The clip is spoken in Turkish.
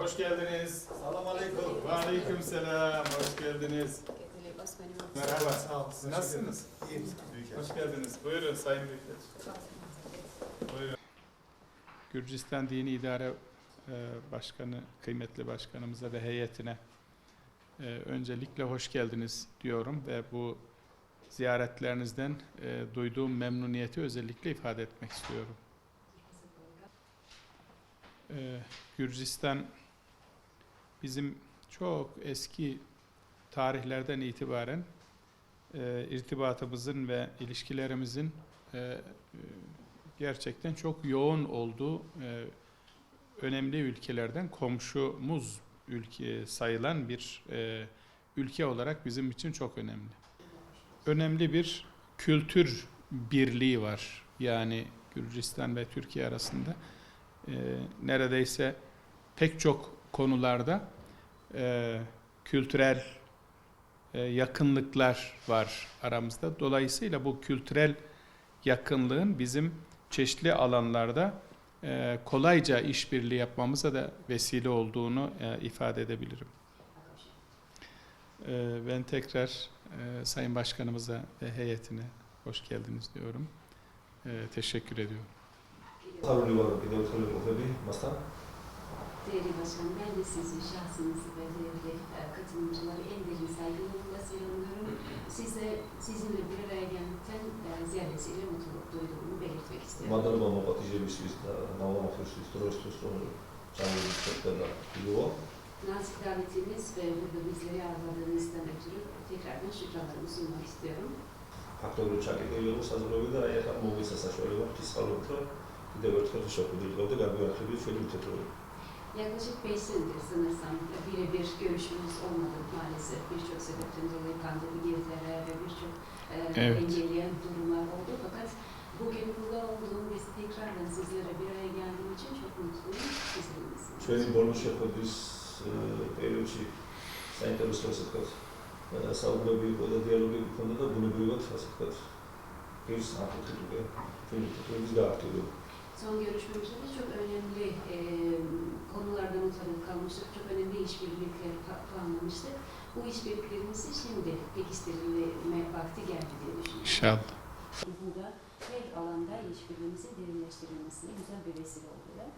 Hoş geldiniz. Salam aleyküm. Ve aleyküm selam. Hoş geldiniz. Merhaba. Sağ ol. Siz nasılsınız? İyiyim. Hoş geldiniz. Buyurun Sayın Büyükler. Buyurun. Gürcistan Dini İdare e, Başkanı, kıymetli başkanımıza ve heyetine e, öncelikle hoş geldiniz diyorum ve bu ziyaretlerinizden e, duyduğum memnuniyeti özellikle ifade etmek istiyorum. Gürcistan bizim çok eski tarihlerden itibaren e, irtibatımızın ve ilişkilerimizin e, e, gerçekten çok yoğun olduğu e, önemli ülkelerden komşumuz ülke sayılan bir e, ülke olarak bizim için çok önemli. Önemli bir kültür birliği var. Yani Gürcistan ve Türkiye arasında e, neredeyse pek çok konularda e, kültürel e, yakınlıklar var aramızda. Dolayısıyla bu kültürel yakınlığın bizim çeşitli alanlarda e, kolayca işbirliği yapmamıza da vesile olduğunu e, ifade edebilirim. E, ben tekrar e, Sayın Başkanımıza ve heyetine hoş geldiniz diyorum. E, teşekkür ediyorum. Değerli başkanım, ben de sizi, şahsınızı ve değerli e, katılımcıları en derin saygılarımla selamlıyorum. Size, sizinle bir araya gelmekten e, ziyadesiyle mutluluk duyduğumu belirtmek istiyorum. Madalya mama patice bir sürü mama fırsız troştu sonu canlı çocuklarla biliyor. Nazik davetiniz ve burada bizleri ağırladığınızdan ötürü tekrardan şükranlarımı sunmak istiyorum. Hakları uçak ediyoruz hazır oluyor da ayak atmamı istese şöyle bak psikologla bir de örtük şok ediyor. Yaklaşık 5 senedir sanırsam birebir görüşmemiz olmadı maalesef. Birçok sebepten dolayı pandemi girdiler ve birçok e, Evet. engelleyen durumlar oldu. Fakat bugün burada olduğum ve tekrardan sizlere bir araya geldiğim için çok mutluyum. Sizlerin Şöyle bir bonus yapıyoruz. Eylülçi Sayın Terörist Vasıfkat. Savunma büyük o da diğer bir konuda da bunu büyük vasıfkat. Bir saat tutuyor. Film tutuyor. Biz de artıyor. Son görüşmemizde de çok önemli e, konulardan mutabık kalmıştık. Çok önemli işbirlikleri planlamıştık. Bu işbirliklerimizi şimdi pekiştirilme vakti geldi diye düşünüyorum. İnşallah. Burada her alanda işbirliğimizin derinleştirilmesine güzel bir vesile oldular.